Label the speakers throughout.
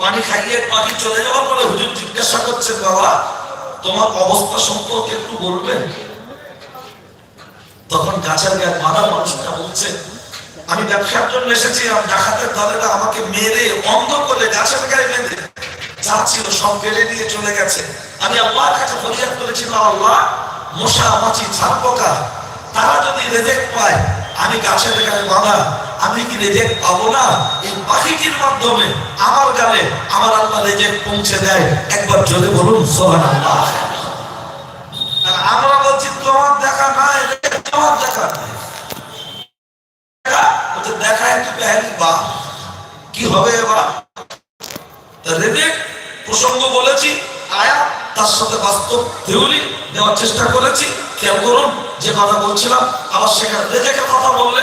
Speaker 1: পানি খাইয়ে পানি চলে যাওয়ার পরে হুজুর জিজ্ঞাসা করছে, বাবা, তোমার অবস্থা সম্পর্কে একটু বলবেন? তখন গাছের গায়ে মারা মানুষটা বলছে, আমি ব্যবসার জন্য এসেছিলাম ডাকাতের দলেরা আমাকে মেরে, অন্ধ করে গাছের গায়ে বেঁধে যা ছিল সব কেড়ে নিয়ে চলে গেছে। আমি আল্লাহর কাছে ফরিয়াদ করেছিলাম আল্লাহ, মশা, মাছি ঝাড় পোকা তারা যদি রেজেক্ট পায়, আমি গাছের গায়ে বাঁধা আমি কি রেজেক্ট পাবো না? এই পাখিটির মাধ্যমে আমার গালে আমার আল্লাহ রেজেক্ট পৌঁছে দেয়। একবার জোরে বলুন সোহান আল্লাহ আমরা বলছি, তোমার দেখা নাই তোমার দেখা নাই। দেখা? একটু পেহালি বা। কি হবে এবার? তা রেজেক্ট প্রসঙ্গ বলেছি, আয়া তার সাথে বাস্তব থিওরি দেওয়ার চেষ্টা করেছি। খেয়াল করুন, যে কথা বলছিলাম, আবার সেখানে রেজেকের কথা বললে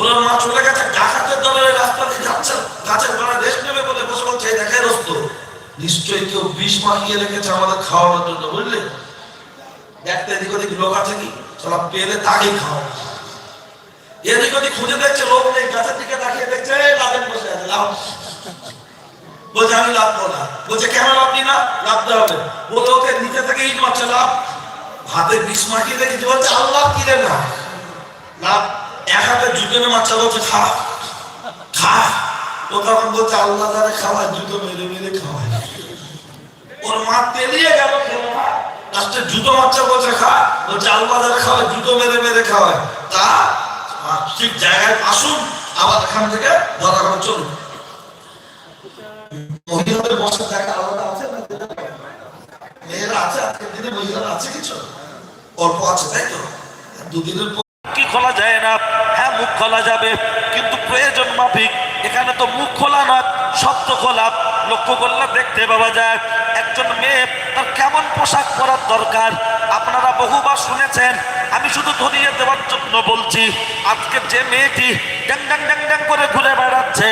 Speaker 1: ওনার মা চলে গেছে, ডাকাতের দলের রাস্তা দিয়ে যাচ্ছে, গাছের গোড়ায় রেস্ট নেবে বলে বসে বলছে, এই দেখে রস্ত, নিশ্চয়ই কেউ বিষ মাখিয়ে রেখেছে আমাদের খাওয়ানোর জন্য, বুঝলে? দেখতে এদিক ওদিক লোক আছে কি সব পেলে তাকেই খাওয়া এদিক ওদিক খুঁজে দেখছে, লোক নেই, গাছের দিকে তাকিয়ে দেখছে লাদেন বসে আছে লাভ বলছে, আমি লাভবো না। বলছে, কেন লাভবি না? লাভতে হবে। বলতে ওকে নিচে থেকে ইট মারছে, লাভ। হাতে বিষ মাখিয়ে রেখেছে। বলছে, আল্লাহ কি রে না? লাভ এক হাতে জুতোনে খা খা। ও তখন বলছে, আল্লাহ জুতো মেরে মেরে ঠিক জায়গায় আসুন, আবার এখান থেকে ধরা চলুন আলাদা আছে মেয়েরা আছে, আজকের দিনে আছে কিছু? অল্প আছে, তাই তো? দুদিনের পর
Speaker 2: খোলা যায় না। হ্যাঁ মুখ খোলা যাবে, কিন্তু প্রয়োজন মাফিক। এখানে তো মুখ খোলা নয় শব্দ খোলা। লক্ষ্য করলে দেখতে পাওয়া যায়, একজন মেয়ে তার কেমন পোশাক পরার দরকার। আপনারা বহুবার শুনেছেন, আমি শুধু ধরিয়ে দেওয়ার জন্য বলছি, আজকে যে মেয়েটি ড্যাং ড্যাং ড্যাং ড্যাং করে ঘুরে বেড়াচ্ছে